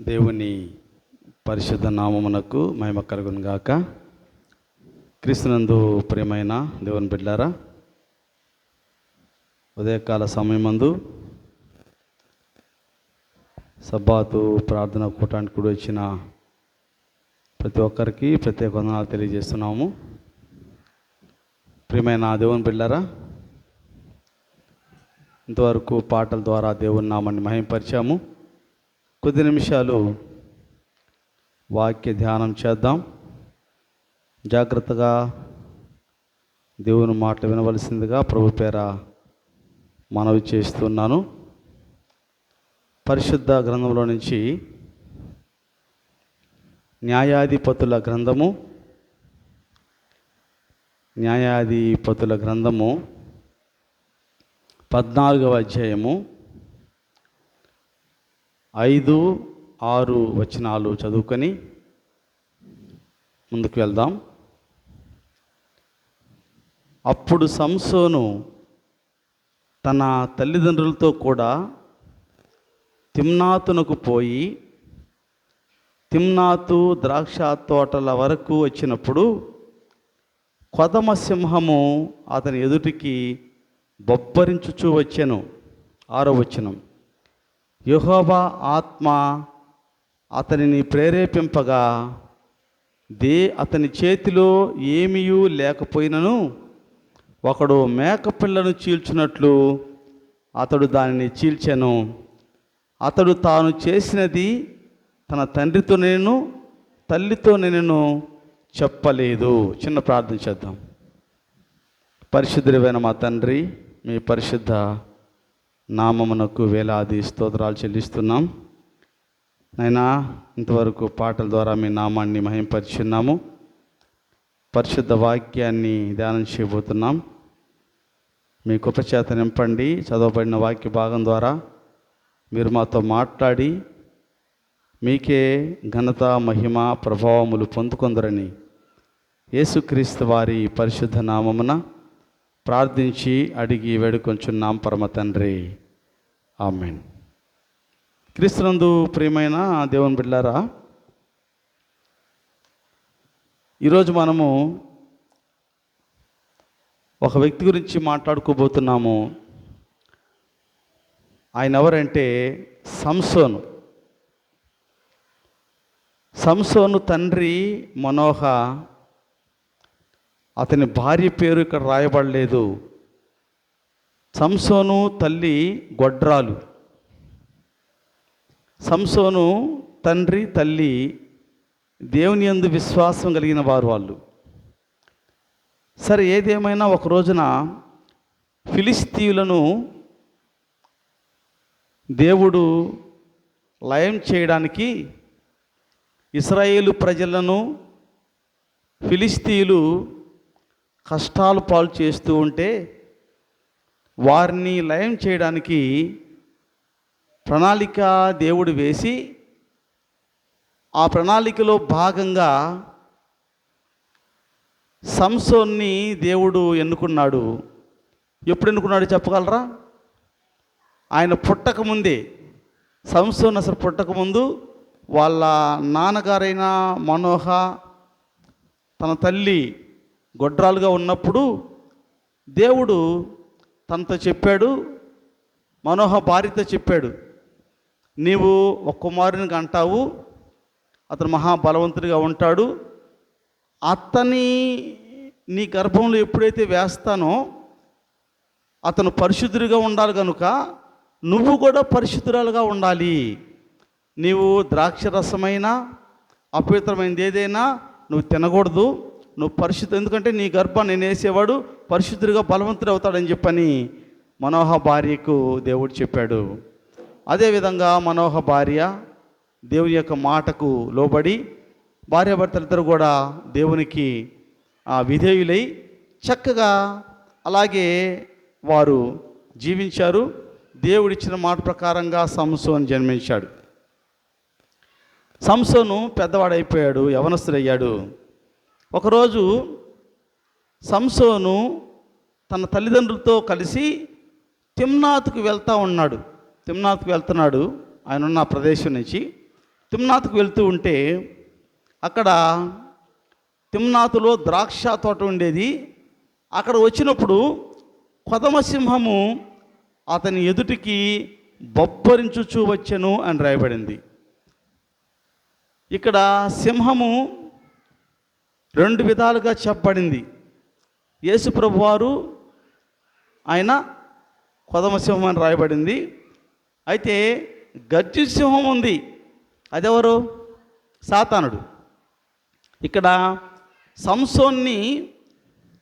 దేవుని పరిశుద్ధ నామమునకు మహిమ కలుగును గాక. క్రీస్తునందు ప్రియమైన దేవుని బిడ్డారా ఉదయకాల సమయమందు సబ్బాతు ప్రార్థన కూటానికి కూడా వచ్చిన ప్రతి ఒక్కరికి ప్రత్యేక వందనాలు తెలియజేస్తున్నాము. ప్రియమైన దేవుని బిడ్డారా ఇంతవరకు పాటల ద్వారా దేవుని నామాన్ని మహింపరిచాము. కొద్ది నిమిషాలు వాక్య ధ్యానం చేద్దాం. జాగ్రత్తగా దేవుని మాట వినవలసిందిగా ప్రభు పేర మనవి చేస్తున్నాను. పరిశుద్ధ గ్రంథంలో నుంచి న్యాయాధిపతుల గ్రంథము న్యాయాధిపతుల గ్రంథము పద్నాలుగవ అధ్యాయము ఐదు ఆరు వచనాలు చదువుకొని ముందుకు వెళ్దాం. అప్పుడు సంసోను తన తల్లిదండ్రులతో కూడా తిమ్నాతునకు పోయి తిమ్నాతు ద్రాక్ష తోటల వరకు వచ్చినప్పుడు కొదమ సింహము అతని ఎదుటికి బొబ్బరించుచూ వచ్చాను. ఆరో వచనం. యహోబా ఆత్మ అతనిని ప్రేరేపింపగా దే అతని చేతిలో ఏమీయూ లేకపోయినను ఒకడు మేకపిల్లను చీల్చినట్లు అతడు దానిని చీల్చెను. అతడు తాను చేసినది తన తండ్రితో నేను తల్లితో నేను చెప్పలేదు. చిన్న ప్రార్థన చేద్దాం. పరిశుద్ధుడైన మా తండ్రి మీ పరిశుద్ధ నామమునకు వేలాది స్తోత్రాలు చెల్లిస్తున్నాం. నైనా ఇంతవరకు పాటల ద్వారా మీ నామాన్ని మహింపరిచున్నాము. పరిశుద్ధ వాక్యాన్ని ధ్యానం చేయబోతున్నాం. మీ కృపచేత నింపండి. చదవబడిన వాక్య భాగం ద్వారా మీరు మాతో మాట్లాడి మీకే ఘనత మహిమ ప్రభావములు పొందుకొందరని యేసుక్రీస్తు వారి పరిశుద్ధ నామమున ప్రార్థించి అడిగి వేడుకొంచున్నాం పరమ తండ్రి. ఆమెన్. క్రీస్తునందు ప్రియమైన దేవుని బిడ్డారా ఈరోజు మనము ఒక వ్యక్తి గురించి మాట్లాడుకోబోతున్నాము. ఆయన ఎవరంటే సంసోను. సంసోను తండ్రి మనోహ అతని భార్య పేరు ఇక్కడ రాయబడలేదు. సంసోను తల్లి గొడ్రాలు. సంసోను తండ్రి తల్లి దేవుని యందు విశ్వాసం కలిగిన వారు వాళ్ళు. సరే ఏదేమైనా ఒక రోజున ఫిలిస్తీయులను దేవుడు లయం చేయడానికి ఇస్రాయేలు ప్రజలను ఫిలిస్తీయులు కష్టాలు పాలు చేస్తూ ఉంటే వారిని లయం చేయడానికి ప్రణాళిక దేవుడు వేసి ఆ ప్రణాళికలో భాగంగా సంసోన్ని దేవుడు ఎన్నుకున్నాడు. ఎప్పుడు ఎన్నుకున్నాడు చెప్పగలరా? ఆయన పుట్టకముందే సంసోన్ అసలు పుట్టకముందు వాళ్ళ నాన్నగారైన మనోహ తన తల్లి గొడ్రాలుగా ఉన్నప్పుడు దేవుడు తనతో చెప్పాడు మనోహ భార్యతో చెప్పాడు నీవు ఒక కుమారునికి అంటావు అతను మహాబలవంతుడిగా ఉంటాడు అతని నీ గర్భంలో ఎప్పుడైతే వేస్తానో అతను పరిశుద్ధుడిగా ఉండాలి కనుక నువ్వు కూడా పరిశుద్ధురాలుగా ఉండాలి. నీవు ద్రాక్ష రసమైన అపవిత్రమైనది ఏదైనా నువ్వు తినకూడదు. నువ్వు పరిశుద్ధ ఎందుకంటే నీ గర్భాన్ని నేను వేసేవాడు పరిశుద్ధుడిగా బలవంతుడు అవుతాడని చెప్పని మనోహ భార్యకు దేవుడు చెప్పాడు. అదేవిధంగా మనోహ భార్య దేవుని యొక్క మాటకు లోబడి భార్యాభర్తలిద్దరు కూడా దేవునికి ఆ, విధేయులై చక్కగా అలాగే వారు జీవించారు. దేవుడిచ్చిన మాట ప్రకారంగా సంసోన్ జన్మించాడు. సంసోను పెద్దవాడైపోయాడు యవనస్తుడయ్యాడు. ఒకరోజు సంసోను తన తల్లిదండ్రులతో కలిసి తిమ్నాథ్కు వెళ్తూ ఉన్నాడు. తిమ్నాథ్కు వెళ్తున్నాడు. ఆయన ఉన్న ప్రదేశం నుంచి తిమ్నాథ్కు వెళ్తూ ఉంటే అక్కడ తిమ్నాథులో ద్రాక్ష తోట ఉండేది. అక్కడ వచ్చినప్పుడు కొదమసింహము అతని ఎదుటికి బొబ్బరించుచూ వచ్చెను అని రాయబడింది. ఇక్కడ సింహము రెండు విధాలుగా చెప్పబడింది. యేసుప్రభు వారు ఆయన కొదమసింహం అని రాయబడింది. అయితే గర్జి సింహం ఉంది. అదెవరు? సాతానుడు. ఇక్కడ సంసోన్ని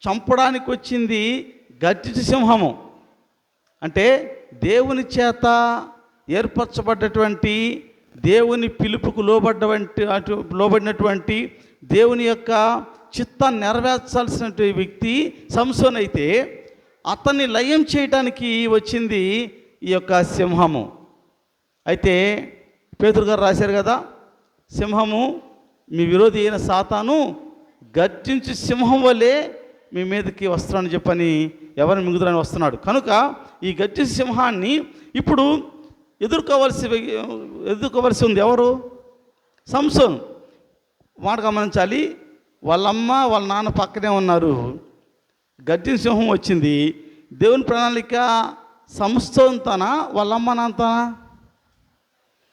చంపడానికి వచ్చింది గర్జిత సింహము. అంటే దేవుని చేత ఏర్పరచబడ్డటువంటి దేవుని పిలుపుకు లోబడ్డవంటి అటు లోబడినటువంటి దేవుని యొక్క చిత్తాన్ని నెరవేర్చాల్సినటువంటి వ్యక్తి సంసోన్ అయితే అతన్ని లయం చేయడానికి వచ్చింది ఈ యొక్క సింహము. అయితే పేతురు గారు రాశారు కదా సింహము మీ విరోధి అయిన సాతాను గర్జించి సింహం వలె మీ మీదకి వస్తానని చెప్పని ఎవరిని మిగుదురని వస్తున్నాడు. కనుక ఈ గర్జించి సింహాన్ని ఇప్పుడు ఎదుర్కోవలసి ఎదుర్కోవలసి ఉంది. ఎవరు? సంసోన్. మాట గమనించాలి వాళ్ళమ్మ వాళ్ళ నాన్న పక్కనే ఉన్నారు. గడ్డిన సింహం వచ్చింది. దేవుని ప్రణాళిక సంస్థంతోనా వాళ్ళమ్మ నాన్నతోనా?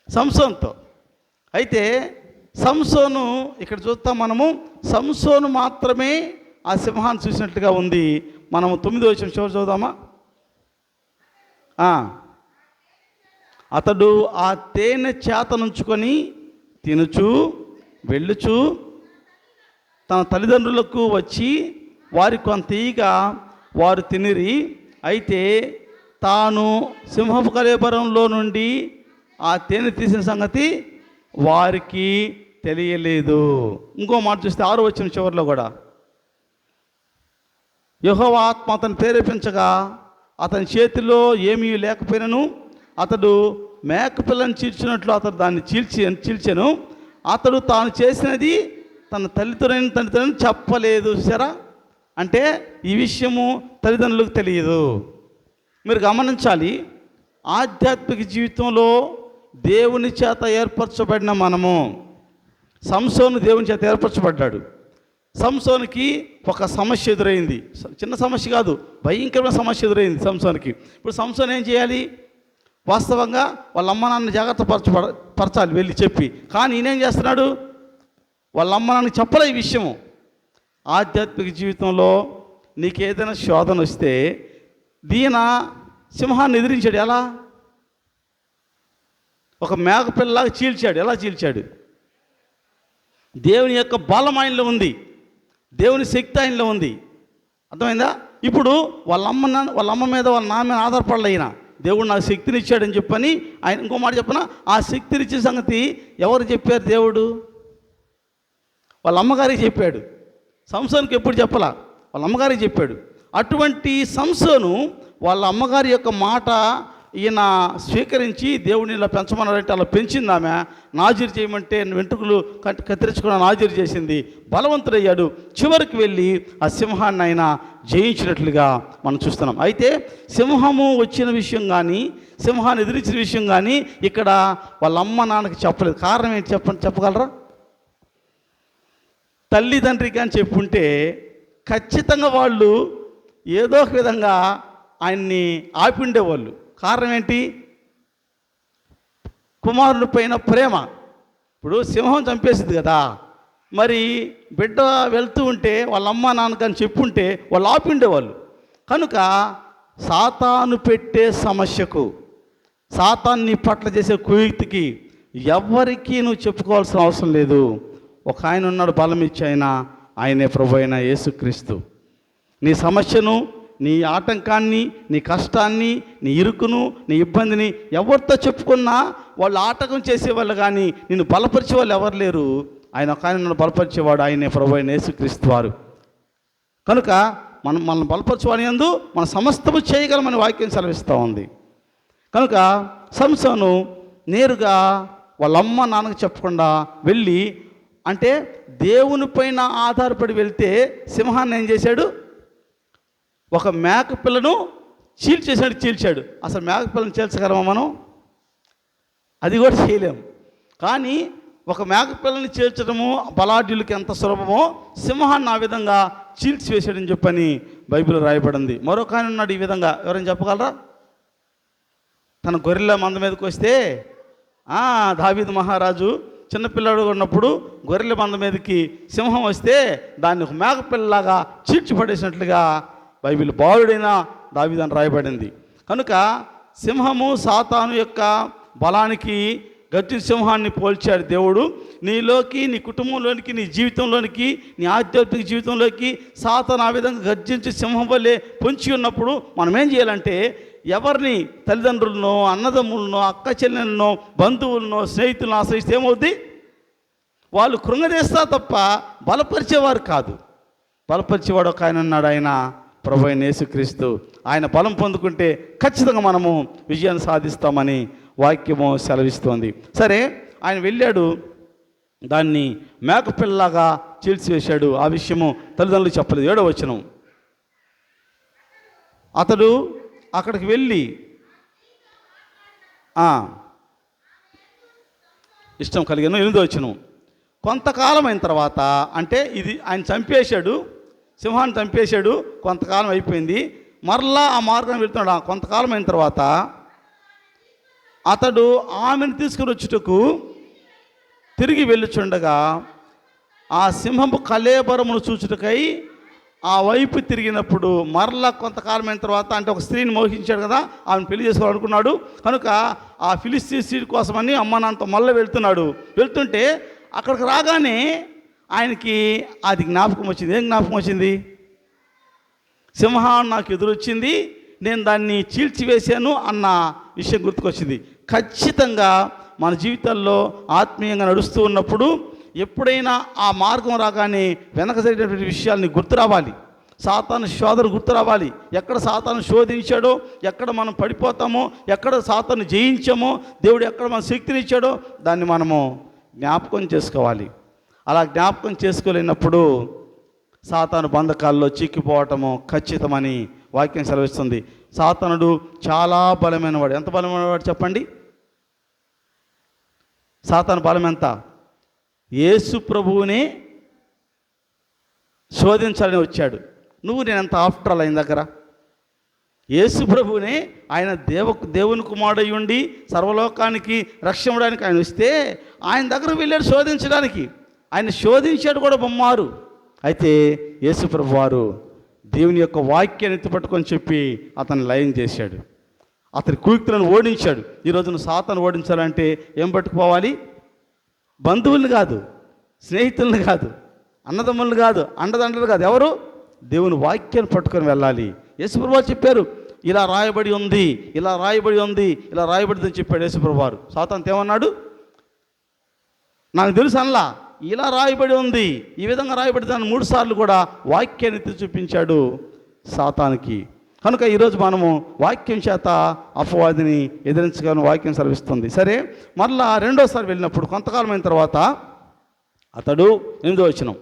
సంసోన్తో. అయితే సంసోను ఇక్కడ చూస్తాం మనము సంసోను మాత్రమే ఆ సింహాన్ని చూసినట్లుగా ఉంది. మనము తొమ్మిది వచ్చిన చివరి చూద్దామా అతడు ఆ తేనె చేతనుంచుకొని తినుచు వెళ్ళుచు తన తల్లిదండ్రులకు వచ్చి వారి కొంత ఈగ వారు తినిరి అయితే తాను సింహపు కలేబరంలో నుండి ఆ తేనె తీసిన సంగతి వారికి తెలియలేదు. ఇంకో మాట చూస్తే ఆరు వచ్చిన చివరిలో కూడా. యెహోవా ఆత్మ అతను ప్రేరేపించగా అతని చేతిలో ఏమీ లేకపోయినను అతడు మేకపిల్లని చీల్చినట్లు అతడు దాన్ని చీల్చి చీల్చాను. అతడు తాను చేసినది తన తల్లిదండ్రులైన తల్లిదండ్రులను చెప్పలేదు సరా అంటే ఈ విషయము తల్లిదండ్రులకు తెలియదు. మీరు గమనించాలి ఆధ్యాత్మిక జీవితంలో దేవుని చేత ఏర్పరచబడిన మనము సంసోను దేవుని చేత ఏర్పరచబడ్డాడు. సంసోనికి ఒక సమస్య ఎదురైంది. చిన్న సమస్య కాదు భయంకరమైన సమస్య ఎదురైంది సంసోనికి. ఇప్పుడు సంసోన్ ఏం చేయాలి? వాస్తవంగా వాళ్ళ అమ్మ నాన్న జాగ్రత్త పరచ పరచాలి వెళ్ళి చెప్పి. కానీ ఈయనేం చేస్తున్నాడు? వాళ్ళ అమ్మ నాన్న చెప్పలే ఈ విషయము. ఆధ్యాత్మిక జీవితంలో నీకు ఏదైనా శోధన వస్తే దీన సింహాన్ని ఎదిరించాడు. ఎలా? ఒక మేకపిల్లలాగా చీల్చాడు. ఎలా చీల్చాడు? దేవుని యొక్క బలం ఆయనలో ఉంది. దేవుని శక్తి ఆయనలో ఉంది. అర్థమైందా? ఇప్పుడు వాళ్ళ అమ్మ నాన్న వాళ్ళ అమ్మ మీద వాళ్ళ నాన్న మీద ఆధారపడలే దేవుడు నాకు శక్తిని ఇచ్చాడని చెప్పని ఆయన ఇంకో మాట చెప్పిన? ఆ శక్తిని సంగతి ఎవరు చెప్పారు దేవుడు? వాళ్ళ అమ్మగారికి చెప్పాడు. సంసోనికి ఎప్పుడు చెప్పలా? వాళ్ళ అమ్మగారికి చెప్పాడు. అటువంటి సంసోను వాళ్ళ అమ్మగారి యొక్క మాట ఈయన స్వీకరించి దేవుడిని ఇలా పెంచమన్నారంటే అలా పెంచింది ఆమె. నాజీరు చేయమంటే వెంట్రుకలు కట్ కత్తిరించుకున్న నాజీరు చేసింది. బలవంతుడయ్యాడు. చివరికి వెళ్ళి ఆ సింహాన్ని ఆయన జయించినట్లుగా మనం చూస్తున్నాం. అయితే సింహము వచ్చిన విషయం కానీ సింహాన్ని ఎదిరించిన విషయం కానీ ఇక్కడ వాళ్ళ అమ్మ నాన్నకి చెప్పలేదు. కారణం ఏంటి చెప్పండి చెప్పగలరా? తల్లిదండ్రికి అని చెప్పుంటే ఖచ్చితంగా వాళ్ళు ఏదో ఒక విధంగా ఆయన్ని ఆపిండేవాళ్ళు. కారణం ఏంటి? కుమారుని పైన ప్రేమ. ఇప్పుడు సింహం చంపేసింది కదా. మరి బిడ్డ వెళ్తూ ఉంటే వాళ్ళ అమ్మ నాన్నకని చెప్పుంటే వాళ్ళు ఆపిండేవాళ్ళు. కనుక సాతాను పెట్టే సమస్యకు సాతాన్ని పట్ల చేసే కుయుక్తికి ఎవరికీ నువ్వు చెప్పుకోవాల్సిన అవసరం లేదు. ఒక ఆయన ఉన్నాడు బలం ఇచ్చి ఆయన ఆయనే ప్రభు అయిన యేసుక్రీస్తు. నీ సమస్యను నీ ఆటంకాన్ని నీ కష్టాన్ని నీ ఇరుకును నీ ఇబ్బందిని ఎవరితో చెప్పుకున్నా వాళ్ళు ఆటకం చేసేవాళ్ళు కానీ నిన్ను బలపరిచే వాళ్ళు ఎవరు లేరు. ఆయన ఒక ఆయన నన్ను బలపరిచేవాడు ఆయనే ప్రభు ఆయన యేసుక్రీస్తు వారు. కనుక మనం మనం బలపరచువాని యందు మన సమస్తము చేయగలమని వాక్యం సెలవిస్తూ ఉంది. కనుక సంసోను నేరుగా వాళ్ళ అమ్మ నాన్నకు చెప్పకుండా వెళ్ళి అంటే దేవుని పైన ఆధారపడి వెళ్తే సింహాన్ని ఏం చేశాడు? ఒక మేక పిల్లను చీల్చేసాడు చీల్చాడు. అసలు మేక పిల్లను చీల్చగలమా మనం? అది కూడా చేయలేం. కానీ ఒక మేకపిల్లని చేర్చడము బలాఢ్యులకి ఎంత సులభమో సింహాన్ని ఆ విధంగా చీల్చివేసాడని చెప్పని బైబిల్ రాయబడింది. మరొక ఆయన ఉన్నాడు ఈ విధంగా. ఎవరైనా చెప్పగలరా? తన గొర్రెల మంద మీదకి వస్తే దావీద్ మహారాజు చిన్నపిల్లాడు ఉన్నప్పుడు గొర్రెల మంద మీదకి సింహం వస్తే దాన్ని ఒక మేకపిల్లలాగా చీల్చి పడేసినట్లుగా బైబిల్ బాలుడైన దావిదని రాయబడింది. కనుక సింహము సాతాను యొక్క బలానికి గట్టి సింహాన్ని పోల్చాడు దేవుడు. నీలోకి నీ కుటుంబంలోనికి నీ జీవితంలోనికి నీ ఆధ్యాత్మిక జీవితంలోకి సాతాను ఆ విధంగా గర్జించి సింహం వల్లే పొంచి ఉన్నప్పుడు మనం ఏం చేయాలంటే ఎవరిని తల్లిదండ్రులను అన్నదమ్ములను అక్క చెల్లెలను బంధువులను స్నేహితులను ఆశ్రయిస్తే ఏమవుద్ది? వాళ్ళు కృంగదేస్తా తప్ప బలపరిచేవారు కాదు. బలపరిచేవాడు ఒక ఆయన అన్నాడు ఆయన ప్రభు అయిన యేసుక్రీస్తు ఆయన బలం పొందుకుంటే ఖచ్చితంగా మనము విజయాన్ని సాధిస్తామని వాక్యము సెలవిస్తోంది. సరే ఆయన వెళ్ళాడు దాన్ని మేకపిల్లలాగా చీల్చివేశాడు. ఆ విషయము తల్లిదండ్రులు చెప్పలేదు. ఏడో వచనం. అతడు అక్కడికి వెళ్ళి ఇష్టం కలిగాను. ఎనిమిదో వచ్చును కొంతకాలం అయిన తర్వాత అంటే ఇది ఆయన చంపేశాడు సింహాన్ని చంపేశాడు కొంతకాలం అయిపోయింది. మరలా ఆ మార్గం వెళ్తున్నాడు. ఆ కొంతకాలం అయిన తర్వాత అతడు ఆమెను తీసుకుని వచ్చుటకు తిరిగి వెళ్ళుచుండగా ఆ సింహపు కలేబరమును చూచుటకై ఆ వైపు తిరిగినప్పుడు మరలా కొంతకాలం అయిన తర్వాత అంటే ఒక స్త్రీని మోహించాడు కదా ఆమెను పెళ్ళి చేసుకోవాలనుకున్నాడు. కనుక ఆ ఫిలిస్తీ సీడ్ కోసమని అమ్మ నాన్నతో మళ్ళీ వెళ్తున్నాడు. వెళ్తుంటే అక్కడికి రాగానే ఆయనకి అది జ్ఞాపకం వచ్చింది. ఏం జ్ఞాపకం వచ్చింది? సింహం నాకు ఎదురొచ్చింది. నేను దాన్ని చీల్చివేశాను అన్న విషయం గుర్తుకొచ్చింది. ఖచ్చితంగా మన జీవితాల్లో ఆత్మీయంగా నడుస్తూ ఉన్నప్పుడు ఎప్పుడైనా ఆ మార్గం రాగానే వెనక జరిగినటువంటి విషయాల్ని గుర్తు రావాలి. సాతాను శోధన గుర్తు రావాలి. ఎక్కడ సాతాను శోధించాడో ఎక్కడ మనం పడిపోతామో ఎక్కడ సాతాను జయించామో దేవుడు ఎక్కడ మన శక్తిని ఇచ్చాడో దాన్ని మనము జ్ఞాపకం చేసుకోవాలి. అలా జ్ఞాపకం చేసుకోలేనప్పుడు సాతాను బంధకాల్లో చిక్కిపోవటము ఖచ్చితమని వాక్యం సెలవిస్తుంది. సాతానుడు చాలా బలమైన వాడు ఎంత బలమైన వాడు చెప్పండి? సాతాను బలం ఎంత? యేసు ప్రభువుని శోధించాలని వచ్చాడు. నువ్వు నేను ఎంత ఆఫ్టర్ ఆయన దగ్గర? యేసు ప్రభువుని ఆయన దేవ దేవుని కుమారుడై ఉండి సర్వలోకానికి రక్షించడానికి ఆయన వస్తే ఆయన దగ్గర వెళ్ళాడు శోధించడానికి. ఆయన శోధించాడు కూడా బొమ్మారు. అయితే యేసుప్రభు వారు దేవుని యొక్క వాక్యాన్ని ఎత్తుపట్టుకొని చెప్పి అతన్ని లయం చేశాడు. అతని కుయుక్తులను ఓడించాడు. ఈరోజు నువ్వు సాతను ఓడించాలంటే ఏం పట్టుకుపోవాలి? బంధువుల్ని కాదు స్నేహితులను కాదు అన్నదమ్ములను కాదు అండదండలు కాదు. ఎవరు? దేవుని వాక్యాన్ని పట్టుకొని వెళ్ళాలి. యేసుప్రభు చెప్పారు ఇలా రాయబడి ఉంది ఇలా రాయబడి ఉంది ఇలా రాయబడిందని చెప్పాడు యేసుప్రభు వారు. సాతాంత ఏమన్నాడు? నాకు తెలుసు అనలా ఇలా రాయబడి ఉంది. ఈ విధంగా రాయబడి దాన్ని మూడు సార్లు కూడా వాక్యాన్ని ఎత్తి చూపించాడు సాతానికి. కనుక ఈరోజు మనము వాక్యం చేత అపవాదిని ఎదిరించగానే వాక్యం సర్విస్తుంది సరే మరలా రెండోసారి వెళ్ళినప్పుడు కొంతకాలం అయిన తర్వాత అతడు ఎనిమిదో వచ్చినాం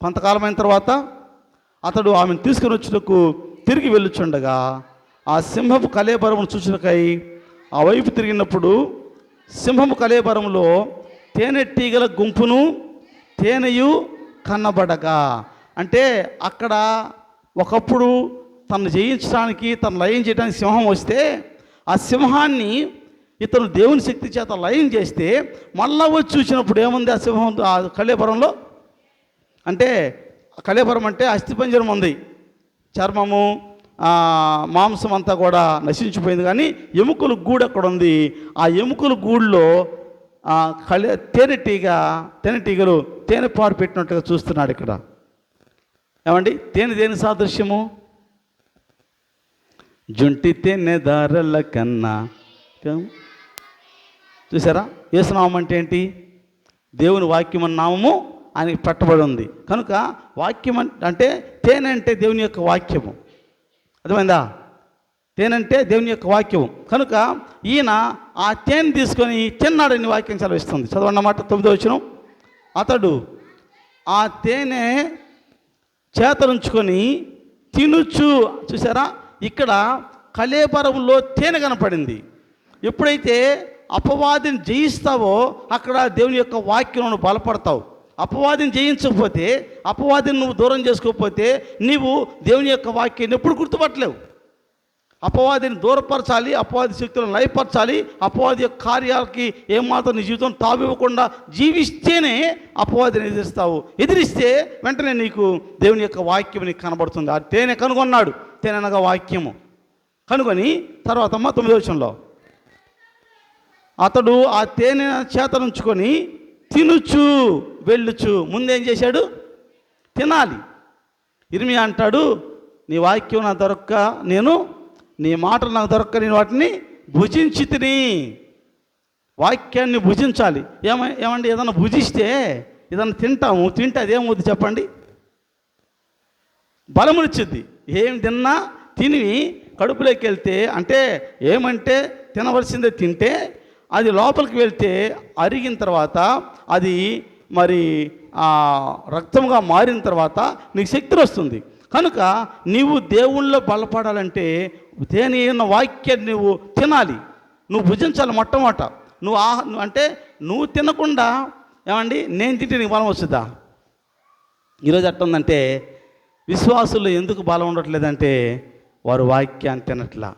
కొంతకాలం అయిన తర్వాత అతడు ఆమెను తీసుకుని వచ్చుటకు తిరిగి వెళ్ళుచుండగా ఆ సింహపు కలేబరమును చూచుటకై ఆ వైపు తిరిగినప్పుడు సింహము కలేబరంలో తేనెటీగల గుంపును తేనెయు కన్నబడక అంటే అక్కడ ఒకప్పుడు తను జయించడానికి తను లయం చేయడానికి సింహం వస్తే ఆ సింహాన్ని ఇతను దేవుని శక్తి చేత లయం చేస్తే మళ్ళా వచ్చి చూసినప్పుడు ఏముంది ఆ సింహం ఆ కళేపురంలో అంటే కళ్యాపురం అంటే అస్థిపంజరం ఉంది. చర్మము మాంసం అంతా కూడా నశించిపోయింది. కానీ ఎముకల గూడు అక్కడ ఉంది. ఆ ఎముకల గూడులో కళ తేనెటీగ తేనెటీగలు తేనె పారు పెట్టినట్టుగా చూస్తున్నాడు ఇక్కడ. ఏమండి? తేనె దేని సాదృశ్యము? జుంటి తేనె దారల కన్నా. చూసారా? ఏసునామం అంటే ఏంటి? దేవుని వాక్యం అన్న నామము అని పెట్టబడి ఉంది. కనుక వాక్యం అంటే తేనె అంటే దేవుని యొక్క వాక్యము. అర్థమైందా? తేనంటే దేవుని యొక్క వాక్యం. కనుక ఈయన ఆ తేనె తీసుకొని తిన్నాడని వాక్యం సెలవిస్తుంది. చదవండి అన్నమాట తొమ్మిదో వచ్చిన అతడు ఆ తేనె చేతలుంచుకొని తినుచు చూసారా ఇక్కడ కలేబరంలో తేనె కనపడింది. ఎప్పుడైతే అపవాదిని జయిస్తావో అక్కడ దేవుని యొక్క వాక్యం నువ్వు బలపడతావు. అపవాదిని జయించకపోతే అపవాదిని నువ్వు దూరం చేసుకోకపోతే నీవు దేవుని యొక్క వాక్యాన్ని ఎప్పుడు గుర్తుపట్టలేవు. అపవాదిని దూరపరచాలి అపవాది శక్తులను లయపరచాలి అపవాది యొక్క కార్యాలకి ఏమాత్రం నీ జీవితం తావివ్వకుండా జీవిస్తేనే అపవాదిని ఎదిరిస్తావు. ఎదిరిస్తే వెంటనే నీకు దేవుని యొక్క వాక్యం నీకు కనబడుతుంది. ఆ తేనె కనుగొన్నాడు. తేనె అనగా వాక్యము. కనుగొని తర్వాత అమ్మ తొమ్మిదో విషయంలో అతడు ఆ తేనె చేత నుంచుకొని తినుచు వెళ్ళుచు. ముందేం చేశాడు? తినాలి. ఇరిమి అంటాడు నీ వాక్యం నా దొరక్క నేను నీ మాటలు నాకు దొరకని వాటిని భుజించి తిని వాక్యాన్ని భుజించాలి. ఏమ ఏమండి? ఏదైనా భుజిస్తే ఏదైనా తింటాము తింటే అదేమవుద్ది చెప్పండి? బలమునిచ్చిద్ది. ఏం తిన్నా తిని కడుపులోకి వెళ్తే అంటే ఏమంటే తినవలసిందే తింటే అది లోపలికి వెళ్తే అరిగిన తర్వాత అది మరి రక్తంగా మారిన తర్వాత నీకు శక్తి వస్తుంది. కనుక నీవు దేవుళ్ళో బలపడాలంటే దేని ఉన్న వాక్యాన్ని నువ్వు తినాలి. నువ్వు భుజించాలి మొట్టమొదట. నువ్వు ఆహ నువ్వు అంటే నువ్వు తినకుండా ఏమండి నేను తింటే నీకు బలం వస్తుందా? ఈరోజు ఎట్టుందంటే విశ్వాసులు ఎందుకు బలం ఉండట్లేదంటే వారు వాక్యాన్ని తినట్లా.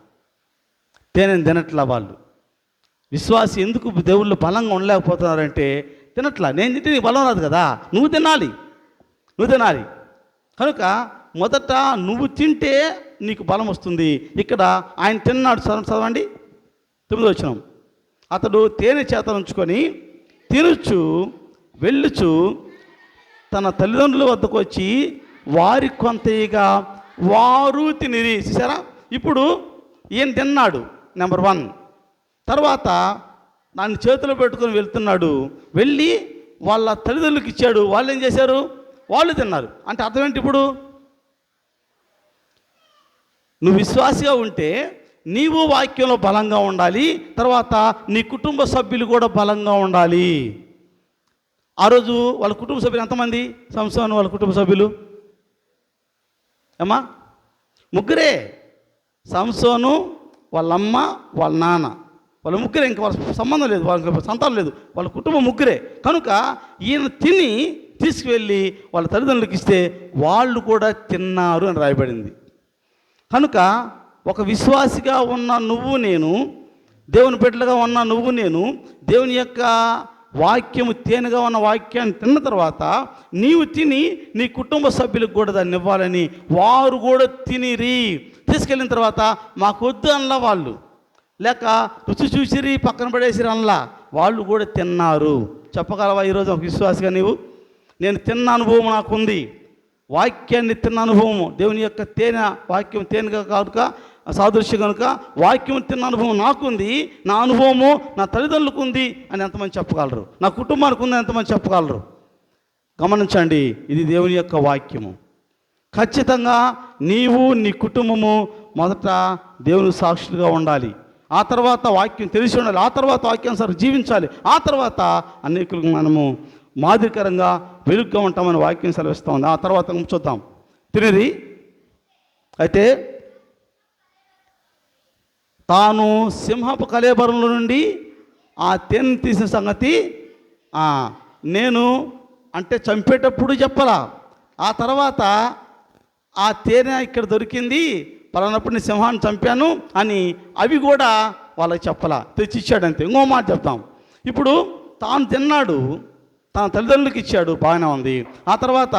తేనెని తినట్లా వాళ్ళు. విశ్వాసి ఎందుకు దేవుళ్ళు బలంగా ఉండలేకపోతున్నారంటే తినట్లా. నేను తింటే నీకు బలం రాదు కదా. నువ్వు తినాలి. నువ్వు తినాలి. కనుక మొదట నువ్వు తింటే నీకు బలం వస్తుంది. ఇక్కడ ఆయన తిన్నాడు. చదవ చదవండి. తొమ్మిది వచ్చిన అతడు తేనె చేత ఉంచుకొని తినుచు వెళ్ళుచు తన తల్లిదండ్రుల వద్దకు వచ్చి వారి కొంతగా వారు తిని చూసారా ఇప్పుడు ఈయన తిన్నాడు నెంబర్ వన్. తర్వాత దాన్ని చేతిలో పెట్టుకొని వెళ్తున్నాడు. వెళ్ళి వాళ్ళ తల్లిదండ్రులకు ఇచ్చాడు. వాళ్ళు ఏం చేశారు? వాళ్ళు తిన్నారు. అంటే అర్థం ఏంటి ఇప్పుడు? నువ్వు విశ్వాసిగా ఉంటే నీవు వాక్యంలో బలంగా ఉండాలి తర్వాత నీ కుటుంబ సభ్యులు కూడా బలంగా ఉండాలి. ఆ రోజు వాళ్ళ కుటుంబ సభ్యులు ఎంతమంది? సంస్థానం వాళ్ళ కుటుంబ సభ్యులు. ఏమ్మా? ముగ్గురే. సంసోను వాళ్ళ అమ్మ వాళ్ళ నాన్న. వాళ్ళ ముగ్గురే ఇంకా వాళ్ళ సంబంధం లేదు వాళ్ళ సంతానం లేదు. వాళ్ళ కుటుంబం ముగ్గురే. కనుక ఈయన తిని తీసుకువెళ్ళి వాళ్ళ తల్లిదండ్రులకు ఇస్తే వాళ్ళు కూడా తిన్నారు అని రాయబడింది. కనుక ఒక విశ్వాసిగా ఉన్న నువ్వు నేను దేవుని బిడ్డలుగా ఉన్న నువ్వు నేను దేవుని యొక్క వాక్యము తేనెగా ఉన్న వాక్యాన్ని తిన్న తర్వాత నీవు తిని నీ కుటుంబ సభ్యులకు కూడా దాన్ని ఇవ్వాలని వారు కూడా తినిరి. తీసుకెళ్ళిన తర్వాత మాకు వద్దు అనలా వాళ్ళు. లేక రుచి చూసిరి పక్కన పడేసిరి అనలా. వాళ్ళు కూడా తిన్నారు. చెప్పగలవా ఈరోజు ఒక విశ్వాసిగా నీవు? నేను తిన్న అనుభవం నాకుంది. వాక్యాన్ని తిన్న అనుభవము. దేవుని యొక్క తేనె వాక్యం తేనెగా కానుక సాదృశ్యం కనుక వాక్యం తిన్న అనుభవం నాకుంది నా అనుభవము నా తల్లిదండ్రులకు ఉంది అని ఎంతమంది చెప్పగలరు? నా కుటుంబానికి ఉంది ఎంతమంది చెప్పగలరు? గమనించండి ఇది దేవుని యొక్క వాక్యము. ఖచ్చితంగా నీవు నీ కుటుంబము మొదట దేవుని సాక్షులుగా ఉండాలి. ఆ తర్వాత వాక్యం తెలిసి ఉండాలి. ఆ తర్వాత వాక్యానుసారం జీవించాలి. ఆ తర్వాత అనేకులకు మనము మాదిరికరంగా వెలుగుగా ఉంటామని వాక్యం సెలవిస్తుంది ఆ తర్వాత చూద్దాం. తినది? అయితే తాను సింహపు కలేబరంలో నుండి ఆ తేనె తీసిన సంగతి నేను అంటే చంపేటప్పుడు చెప్పలా? ఆ తర్వాత ఆ తేనె ఇక్కడ దొరికింది పలానప్పుడు నేను సింహాన్ని చంపాను అని అవి కూడా వాళ్ళకి చెప్పలా? తెచ్చిచ్చాడంతే. ఇంకో మాట చెప్తాం. ఇప్పుడు తాను తిన్నాడు తన తల్లిదండ్రులకు ఇచ్చాడు బాగానే ఉంది. ఆ తర్వాత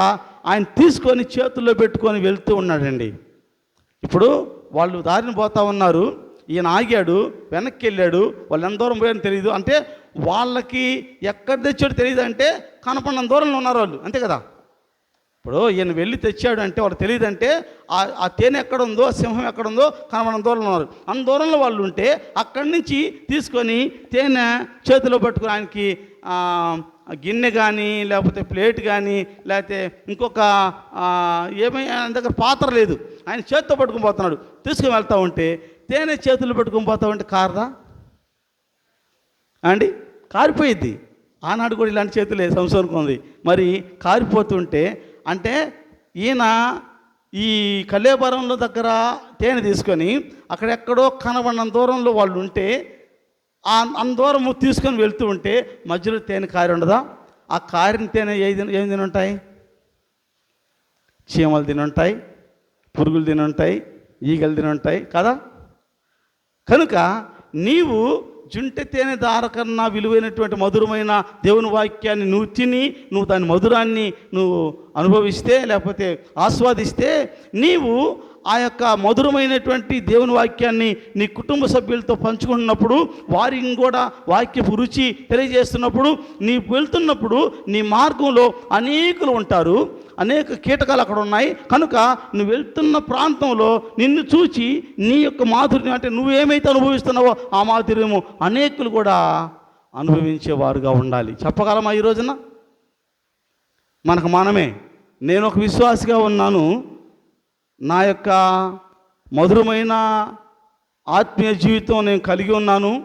ఆయన తీసుకొని చేతుల్లో పెట్టుకొని వెళ్తూ ఉన్నాడండి. ఇప్పుడు వాళ్ళు దారిని పోతా ఉన్నారు. ఈయన ఆగాడు వెనక్కి వెళ్ళాడు. వాళ్ళు ఎంత దూరం పోయారని తెలియదు అంటే వాళ్ళకి ఎక్కడ తెచ్చాడు తెలియదు అంటే కనపడిన దూరంలో ఉన్నారు వాళ్ళు. అంతే కదా? ఇప్పుడు ఈయన వెళ్ళి తెచ్చాడు అంటే వాళ్ళకి తెలియదంటే ఆ ఆ తేనె ఎక్కడ ఉందో సింహం ఎక్కడ ఉందో కనబడిన దూరంలో ఉన్నారు. అంత దూరంలో వాళ్ళు ఉంటే అక్కడి నుంచి తీసుకొని తేనె చేతిలో పట్టుకుని ఆయనకి గిన్నె కానీ లేకపోతే ప్లేట్ కానీ లేకపోతే ఇంకొక ఆ, ఆయన దగ్గర పాత్ర లేదు. ఆయన చేతితో పట్టుకుని పోతున్నాడు. తీసుకుని వెళ్తా ఉంటే తేనె చేతులు పట్టుకుని పోతా ఉంటే కారదా? అండి కారిపోయిద్ది. ఆనాడు కూడా ఇలాంటి చేతులే సంవత్సరం ఉంది. మరి కారిపోతుంటే అంటే ఈయన ఈ కలేబరంలో దగ్గర తేనె తీసుకొని అక్కడెక్కడో కనబడిన దూరంలో వాళ్ళు ఉంటే ఆ అంత దూరం తీసుకొని వెళ్తూ ఉంటే మధ్యలో తేనె కారి ఉండదా? ఆ కారిన తేనె ఏది ఏం తిని ఉంటాయి చీమలు తిని ఉంటాయి పురుగులు తిని ఉంటాయి ఈగలు తిని ఉంటాయి కదా? కనుక నీవు జుంటి తేనె దారకన్నా విలువైనటువంటి మధురమైన దేవుని వాక్యాన్ని నువ్వు తిని నువ్వు దాని మధురాన్ని నువ్వు అనుభవిస్తే లేకపోతే ఆస్వాదిస్తే నీవు ఆ యొక్క మధురమైనటువంటి దేవుని వాక్యాన్ని నీ కుటుంబ సభ్యులతో పంచుకున్నప్పుడు వారికి కూడా వాక్యపు రుచి తెలియజేస్తున్నప్పుడు నీ వెళ్తున్నప్పుడు నీ మార్గంలో అనేకులు ఉంటారు అనేక కీటకాలు అక్కడ ఉన్నాయి. కనుక నువ్వు వెళ్తున్న ప్రాంతంలో నిన్ను చూచి నీ యొక్క మాధుర్యం అంటే నువ్వేమైతే అనుభవిస్తున్నావో ఆ మాధుర్యము అనేకులు కూడా అనుభవించేవారుగా ఉండాలి. చెప్పగలమా ఈ రోజున? మనకు మనమే. నేను ఒక విశ్వాసిగా ఉన్నాను. నా యొక్క మధురమైన ఆత్మీయ జీవితం నేను కలిగి ఉన్నాను.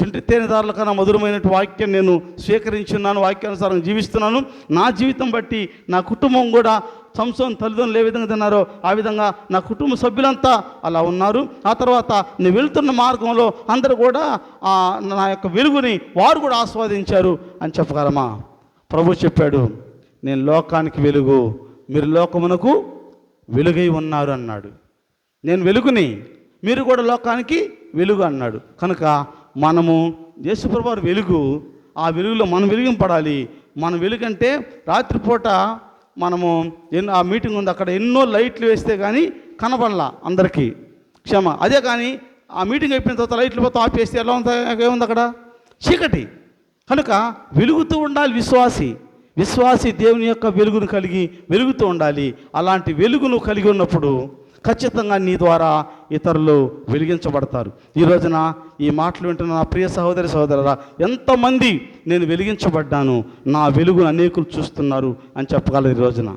జుంటి తేనెదారుల కన్నా మధురమైన వాక్యం నేను స్వీకరించున్నాను. వాక్యానుసారం జీవిస్తున్నాను. నా జీవితం బట్టి నా కుటుంబం కూడా సంసం తల్లిదండ్రులు ఏ విధంగా తిన్నారో ఆ విధంగా నా కుటుంబ సభ్యులంతా అలా ఉన్నారు. ఆ తర్వాత నేను వెళ్తున్న మార్గంలో అందరూ కూడా నా యొక్క వెలుగుని వారు కూడా ఆస్వాదించారు అని చెప్పగలమా? ప్రభు చెప్పాడు నేను లోకానికి వెలుగు మీరు లోకమునకు వెలుగై ఉన్నారు అన్నాడు. నేను వెలుగుని మీరు కూడా లోకానికి వెలుగు అన్నాడు. కనుక మనము యేసుప్రభు వెలుగు ఆ వెలుగులో మనం వెలిగింపడాలి. మన వెలుగంటే రాత్రిపూట మనము ఎన్నో ఆ మీటింగ్ ఉంది అక్కడ ఎన్నో లైట్లు వేస్తే కానీ కనపడలా అందరికీ. క్షమ. అదే కానీ ఆ మీటింగ్ అయిపోయిన తర్వాత లైట్లు పోతే ఆపేస్తే ఎలా ఉంది ఏముంది అక్కడ? చీకటి. కనుక వెలుగుతూ ఉండాలి విశ్వాసి. విశ్వాసి దేవుని యొక్క వెలుగును కలిగి వెలుగుతూ ఉండాలి. అలాంటి వెలుగును కలిగి ఉన్నప్పుడు ఖచ్చితంగా నీ ద్వారా ఇతరులు వెలిగించబడతారు. ఈ రోజున ఈ మాటలు వింటున్న నా ప్రియ సహోదరి సహోదరురా ఎంతమంది నేను వెలిగించబడ్డాను నా వెలుగును అనేకులు చూస్తున్నారు అని చెప్పగలరు ఈ రోజున.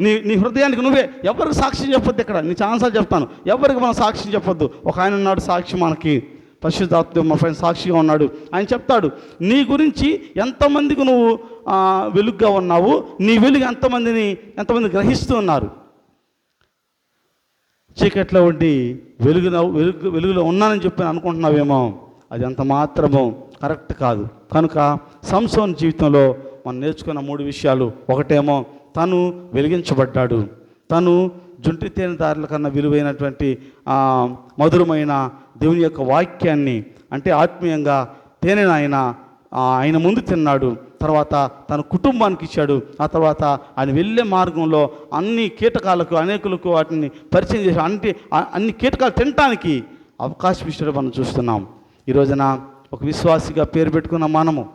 నీ నీ హృదయానికి నువ్వే ఎవరికి సాక్ష్యం చెప్పొద్దు ఇక్కడ? నీ చాలాసార్లు చెప్తాను. ఎవరికి మనం సాక్ష్యం చెప్పొద్దు? ఒక ఆయన ఉన్నాడు సాక్షి మనకి. పరిశుద్ధాత్మ మా ఫ్రెండ్ సాక్షిగా ఉన్నాడు ఆయన చెప్తాడు. నీ గురించి ఎంతమందికి నువ్వు వెలుగుగా ఉన్నావు. నీ వెలుగు ఎంతమందిని ఎంతమంది గ్రహిస్తూ ఉన్నారు? చీకట్లో ఉండి వెలుగు వెలుగు వెలుగులో ఉన్నానని చెప్పి అనుకుంటున్నావేమో? అది అంత మాత్రము కరెక్ట్ కాదు. కనుక సంసోన్ జీవితంలో మనం నేర్చుకున్న మూడు విషయాలు. ఒకటేమో తను వెలిగించబడ్డాడు. తను జుంటి తేనెదారుల కన్నా విలువైనటువంటి మధురమైన దేవుని యొక్క వాక్యాన్ని అంటే ఆత్మీయంగా తేనెను ఆయన ఆయన ముందు తిన్నాడు. తర్వాత తన కుటుంబానికి ఇచ్చాడు. ఆ తర్వాత ఆయన వెళ్ళే మార్గంలో అన్ని కీటకాలకు అనేకులకు వాటిని పరిచయం చేసి అంటే అన్ని కీటకాలు తినటానికి అవకాశం ఇచ్చాడు మనం చూస్తున్నాం. ఈ రోజున ఒక విశ్వాసిగా పేరు పెట్టుకున్న మనము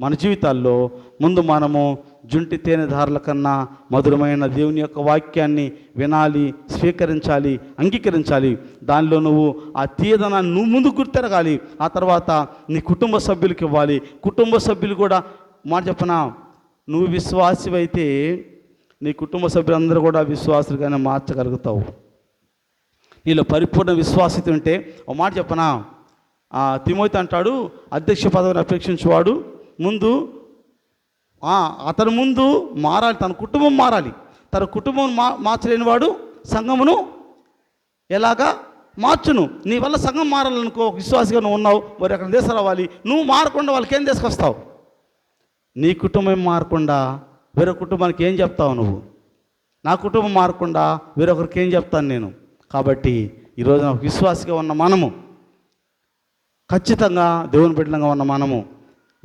మన జీవితాల్లో ముందు మనము జుంటి తేనెదారుల కన్నా మధురమైన దేవుని యొక్క వాక్యాన్ని వినాలి స్వీకరించాలి అంగీకరించాలి. దానిలో నువ్వు ఆ తీయదనాన్ని నువ్వు ముందు గుర్తెరగాలి ఆ తర్వాత నీ కుటుంబ సభ్యులకి ఇవ్వాలి. కుటుంబ సభ్యులు కూడా మాట చెప్పనా? నువ్వు విశ్వాసివైతే నీ కుటుంబ సభ్యులందరూ కూడా విశ్వాసులుగానే మార్చగలుగుతావు. నీలో పరిపూర్ణ విశ్వాసిత ఉంటే ఒక మాట చెప్పనా? తిమోతి అంటాడు అధ్యక్ష పదవిని అపేక్షించేవాడు ముందు అతని ముందు మారాలి తన కుటుంబం మారాలి. తన కుటుంబం మా మార్చలేని వాడు సంఘమును ఎలాగా మార్చును? నీ వల్ల సంఘం మారాలనుకో విశ్వాసిగా నువ్వు ఉన్నావు మరి అక్కడ దేశం రావాలి. నువ్వు మారకుండా వాళ్ళకి ఏం తీసుకొస్తావు నీ కుటుంబం మారకుండా వేరే కుటుంబానికి ఏం చెప్తావు నువ్వు? నా కుటుంబం మారకుండా వేరొకరికి ఏం చెప్తాను నేను? కాబట్టి ఈరోజు నాకు విశ్వాసగా ఉన్న మనము ఖచ్చితంగా దేవుని బిడ్డలంగా ఉన్న మనము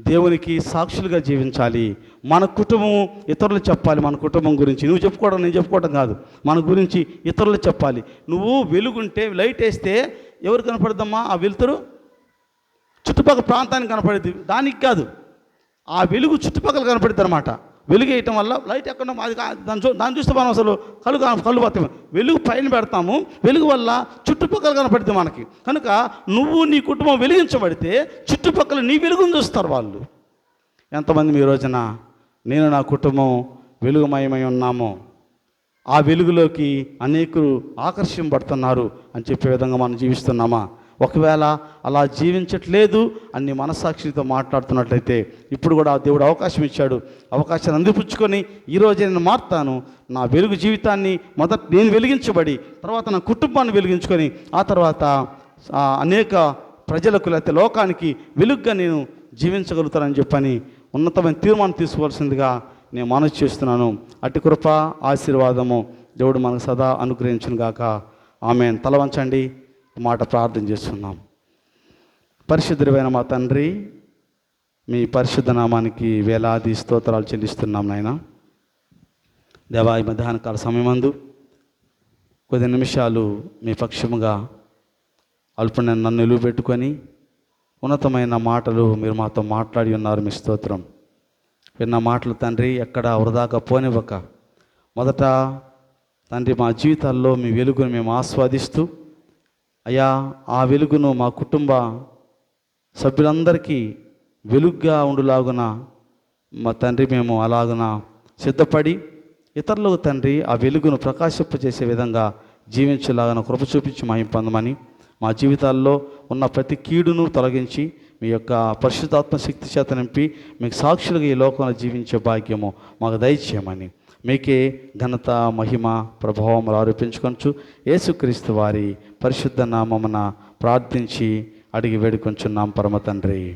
దేవునికి సాక్షులుగా జీవించాలి. మన కుటుంబం ఇతరులు చెప్పాలి మన కుటుంబం గురించి. నువ్వు చెప్పుకోవడం నేను చెప్పుకోవడం కాదు. మన గురించి ఇతరులు చెప్పాలి. నువ్వు వెలుగుంటే లైట్ వేస్తే ఎవరు కనపడదమ్మా ఆ వెలుతురు చుట్టుపక్కల ప్రాంతానికి కనపడేది. దానికి కాదు. ఆ వెలుగు చుట్టుపక్కల కనపడుతుంది అనమాట వెలుగు వేయటం వల్ల లైట్ ఎక్కడ అది దాన్ని చూ దాన్ని చూస్తే మనం అసలు కళ్ళు కళ్ళు పడతాము వెలుగు పైన పెడతాము. వెలుగు వల్ల చుట్టుపక్కల కనపడుతుంది మనకి. కనుక నువ్వు నీ కుటుంబం వెలిగించబడితే చుట్టుపక్కల నీ వెలుగును చూస్తారు వాళ్ళు. ఎంతమంది మీ రోజున నేను నా కుటుంబం వెలుగుమయమై ఉన్నాము. ఆ వెలుగులోకి అనేకులు ఆకర్షింపడుతున్నారు అని చెప్పే విధంగా మనం జీవిస్తున్నామా? ఒకవేళ అలా జీవించట్లేదు అన్ని మనస్సాక్షితో మాట్లాడుతున్నట్లయితే ఇప్పుడు కూడా ఆ దేవుడు అవకాశం ఇచ్చాడు. అవకాశాన్ని అందిపుచ్చుకొని ఈరోజు నేను మారుతాను. నా వెలుగు జీవితాన్ని మొదట నేను వెలిగించబడి తర్వాత నా కుటుంబాన్ని వెలిగించుకొని ఆ తర్వాత అనేక ప్రజలకు లేకపోతే లోకానికి వెలుగ్గా నేను జీవించగలుగుతానని చెప్పని ఉన్నతమైన తీర్మానం తీసుకోవాల్సిందిగా నేను మనసు చేస్తున్నాను. అటు కృప ఆశీర్వాదము దేవుడు మనకు సదా అనుగ్రహించును గాక ఆమె తల వంచండి. మాట ప్రార్థన చేస్తున్నాం. పరిశుద్ధమైన మా తండ్రి మీ పరిశుద్ధ నామానికి వేలాది స్తోత్రాలు చెల్లిస్తున్నాం నాయన. దేవాయి మధ్యాహ్నకాల మధ్యాహ్న కాల సమయమందు కొద్ది నిమిషాలు మీ పక్షముగా అల్పన నన్ను నిలువ పెట్టుకొని ఉన్నతమైన మాటలు మీరు మాతో మాట్లాడి ఉన్నారు మీ స్తోత్రం. విన్న మాటలు తండ్రి ఎక్కడ వృధాగా పోనివ్వక మొదట తండ్రి మా జీవితాల్లో మీ వెలుగును మేము ఆస్వాదిస్తూ అయ్యా ఆ వెలుగును మా కుటుంబ సభ్యులందరికీ వెలుగ్గా ఉండులాగున మా తండ్రి మేము అలాగున సిద్ధపడి ఇతరులకు తండ్రి ఆ వెలుగును ప్రకాశింపజేసే విధంగా జీవించేలాగా కృప చూపించి మా పొందమని మా జీవితాల్లో ఉన్న ప్రతి కీడును తొలగించి మీ యొక్క పరిశుద్ధాత్మ శక్తి చేత నింపి మీకు సాక్షులుగా ఈ లోకంలో జీవించే భాగ్యము మాకు దయచేయమని. మీకే ఘనత మహిమ ప్రభావములు ఆరోపించుకొనచ్చు యేసుక్రీస్తు వారి పరిశుద్ధ నామమున ప్రార్థించి అడిగి వేడుకొంచున్నాం పరమ తండ్రి.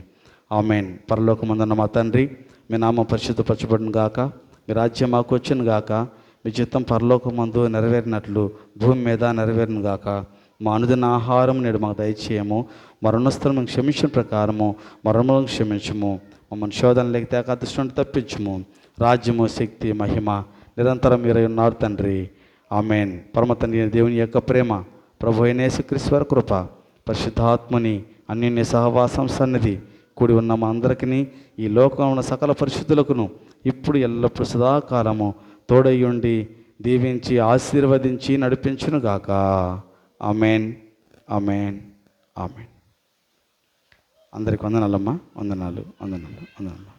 ఆమెన్. పరలోకమందున్న మా తండ్రి మీ నామ పరిశుద్ధపరచబడిన గాక మీ రాజ్యం మాకు వచ్చిన గాక మీ చిత్తం పరలోకమందు నెరవేరినట్లు భూమి మీద నెరవేరిన గాక. మా అనుదిన ఆహారం నేడు మాకు దయచేయము మరణస్థలం మేము క్షమించిన ప్రకారము మరణములను క్షమించము మమ్మల్ని శోధన లేకపోతే అదృష్టం తప్పించము. రాజ్యము శక్తి మహిమ నిరంతరం మీరై ఉన్నారు తండ్రి. ఆమెన్. పరమ తండ్రి దేవుని యొక్క ప్రేమ ప్రభు అయినేసుక్రీశ్వర కృప పరిశుద్ధాత్మని అన్యోన్య సహవాసం సన్నిధి కూడి ఉన్న మా అందరికీ ఈ లోకంలో ఉన్న సకల పరిశుద్ధులకును ఇప్పుడు ఎల్లప్పుడు సదాకాలము తోడయ్యుండి దీవించి ఆశీర్వదించి నడిపించునుగాక. Amen amen amen. అందరికి వందనాలమ్మా. వందనాలు. వందనాలు. వందనాలు.